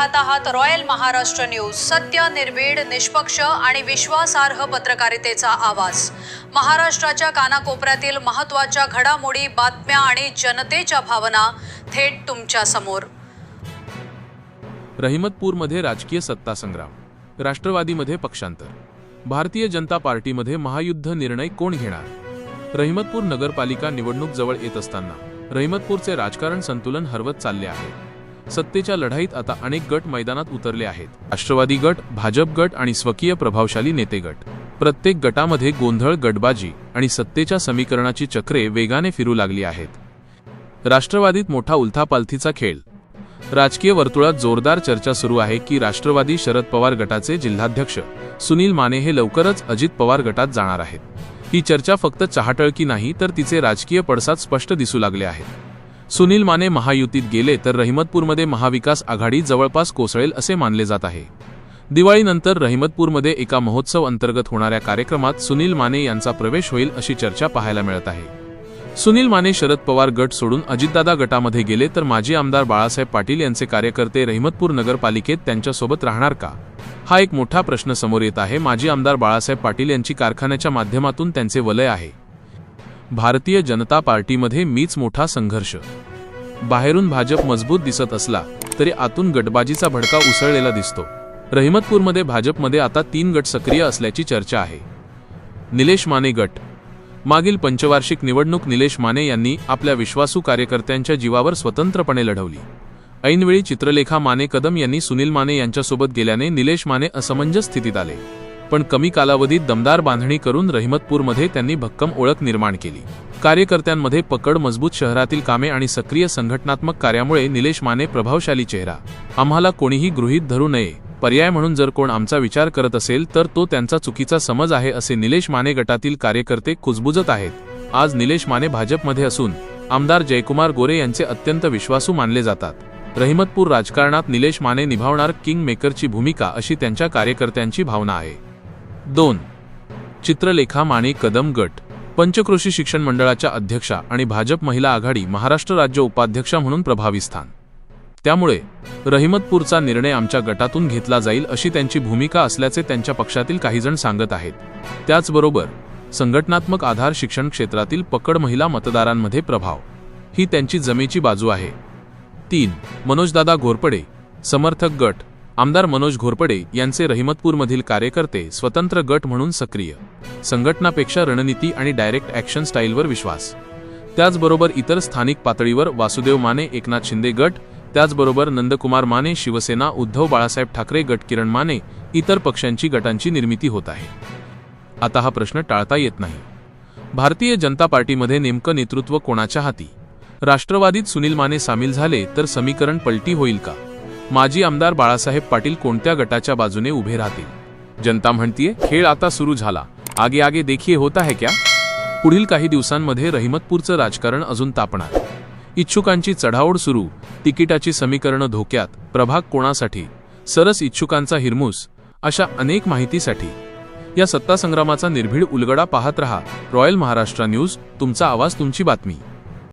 पाहत आहात royal Maharashtra news. सत्य निर्भीड निष्पक्ष आणि विश्वासार्ह पत्रकारितेचा आवाज. महाराष्ट्राच्या कानाकोपऱ्यातील महत्त्वाच्या घडामोडी बातम्या आणि जनतेच्या भावना थेट तुमच्यासमोर. रहिमतपूरमध्ये राजकीय सत्ता संग्राम राष्ट्रवादीमध्ये पक्षांतर. भारतीय जनता पार्टीमध्ये महायुद्ध निर्णय कोण घेणार? रहिमतपूर नगरपालिका निवडणूक जवळ येत असताना रहिमतपूरचे राजकारण संतुलन हरवत चालले आहे. सत्तेच्या लढाईत आता अनेक गट मैदानात उतरले आहेत. राष्ट्रवादी गट भाजप गट आणि स्वकीय प्रभावशाली नेते गट. प्रत्येक गटामध्ये गोंधळ गटबाजी आणि सत्तेच्या समीकरणाची चक्रे वेगाने फिरू लागली आहेत. राष्ट्रवादीत मोठा उलथापालथीचा खेळ. राजकीय वर्तुळात जोरदार चर्चा सुरू आहे की राष्ट्रवादी शरद पवार गटाचे जिल्हाध्यक्ष सुनील माने हे लवकरच अजित पवार गटात जाणार आहेत. ही चर्चा फक्त चहाटळकी नाही तर तिचे राजकीय पडसाद स्पष्ट दिसू लागले आहेत. सुनील माने महायुतीत गेले तर रहिमतपूरमध्ये महाविकास आघाडी जवळपास कोसळेल असे मानले जात आहे. दिवाळीनंतर रहिमतपूरमध्ये एका महोत्सव अंतर्गत होणाऱ्या कार्यक्रमात सुनील माने यांचा प्रवेश होईल अशी चर्चा पाहायला मिळत आहे. सुनील माने शरद पवार गट सोडून अजितदादा गटामध्ये गेले तर माजी आमदार बाळासाहेब पाटील यांचे कार्यकर्ते रहिमतपूर नगरपालिकेत त्यांच्यासोबत राहणार का? हा एक मोठा प्रश्न समोर येत आहे. माजी आमदार बाळासाहेब पाटील यांची कारखान्याच्या माध्यमातून त्यांचे वलय आहे. भारतीय जनता पार्टीमध्ये मीच मोठा संघर्ष. बाहेरून भाजप मजबूत दिसत असला तरी आतून गटबाजीचा भडका उसळलेला दिसतो. रहिमतपूरमध्ये भाजपमध्ये आता तीन गट सक्रिय असल्याची चर्चा आहे. निलेश माने गट. मागील पंचवार्षिक निवडणूक निलेश माने यांनी आपल्या विश्वासू कार्यकर्त्यांच्या जीवावर स्वतंत्रपणे लढवली. ऐनवेळी चित्रलेखा माने कदम यांनी सुनील माने यांच्यासोबत गेल्याने निलेश माने असमंजस स्थितीत आले. पण कमी कालावधीत दमदार बांधणी करून रहिमतपूरमध्ये त्यांनी भक्कम ओळख निर्माण केली. कार्यकर्त्यांमध्ये पकड मजबूत शहरातील कामे आणि सक्रिय संघटनात्मक कार्यामुळे निलेश माने प्रभावशाली चेहरा. आम्हाला कोणीही गृहीत धरू नये. पर्याय म्हणून जर कोण आमचा विचार करत असेल तर तो त्यांचा चुकीचा समज आहे असे निलेश माने गटातील कार्यकर्ते कुजबुजत आहेत. आज निलेश माने भाजपमध्ये असून आमदार जयकुमार गोरे यांचे अत्यंत विश्वासू मानले जातात. रहिमतपूर राजकारणात निलेश माने निभावणार किंग मेकरची भूमिका अशी त्यांच्या कार्यकर्त्यांची भावना आहे. दोन. चित्रलेखा माने कदम गट. पंचक्रोशी शिक्षण मंडळाच्या अध्यक्षा आणि भाजप महिला आघाडी महाराष्ट्र राज्य उपाध्यक्षा म्हणून प्रभावी स्थान. त्यामुळे रहिमतपूरचा निर्णय आमच्या गटातून घेतला जाईल अशी त्यांची भूमिका असल्याचे त्यांच्या पक्षातील काहीजण सांगत आहेत. त्याचबरोबर संघटनात्मक आधार शिक्षण क्षेत्रातील पकड महिला मतदारांमध्ये प्रभाव. ही त्यांची जमेची बाजू आहे. तीन. मनोजदादा घोरपडे समर्थक गट. आमदार मनोज घोरपडे यांचे रहिमतपूरमधील कार्यकर्ते स्वतंत्र गट म्हणून सक्रिय. संघटनापेक्षा रणनीती आणि डायरेक्ट ॲक्शन स्टाईलवर विश्वास. त्याचबरोबर इतर स्थानिक पातळीवर वासुदेव माने एकनाथ शिंदे गट त्याचबरोबर नंदकुमार माने शिवसेना उद्धव बाळासाहेब ठाकरे गट किरण माने इतर पक्षांची गटांची निर्मिती होत आहे. आता हा प्रश्न टाळता येत नाही. भारतीय जनता पार्टीमध्ये नेमकं नेतृत्व कोणाच्या हाती? राष्ट्रवादीत सुनील माने सामील झाले तर समीकरण पलटी होईल का? माजी आमदार बाळासाहेब पाटील कोणत्या गटाच्या बाजूने उभे राहतील? जनता म्हणतीये खेळ आता सुरू झाला. आगे आगे देखिए होत आहे क्या? पुढील काही दिवसांमध्ये रहिमतपूरचं राजकारण अजून तापणार. इच्छुकांची चढाओढ सुरू. तिकिटाची समीकरणं धोक्यात. प्रभाग कोणासाठी? सरस इच्छुकांचा हिरमूस. अशा अनेक माहितीसाठी. या सत्ता संग्रामाचा निर्भीड उलगडा पाहत रहा. रॉयल महाराष्ट्र न्यूज तुमचा आवाज तुमची बातमी.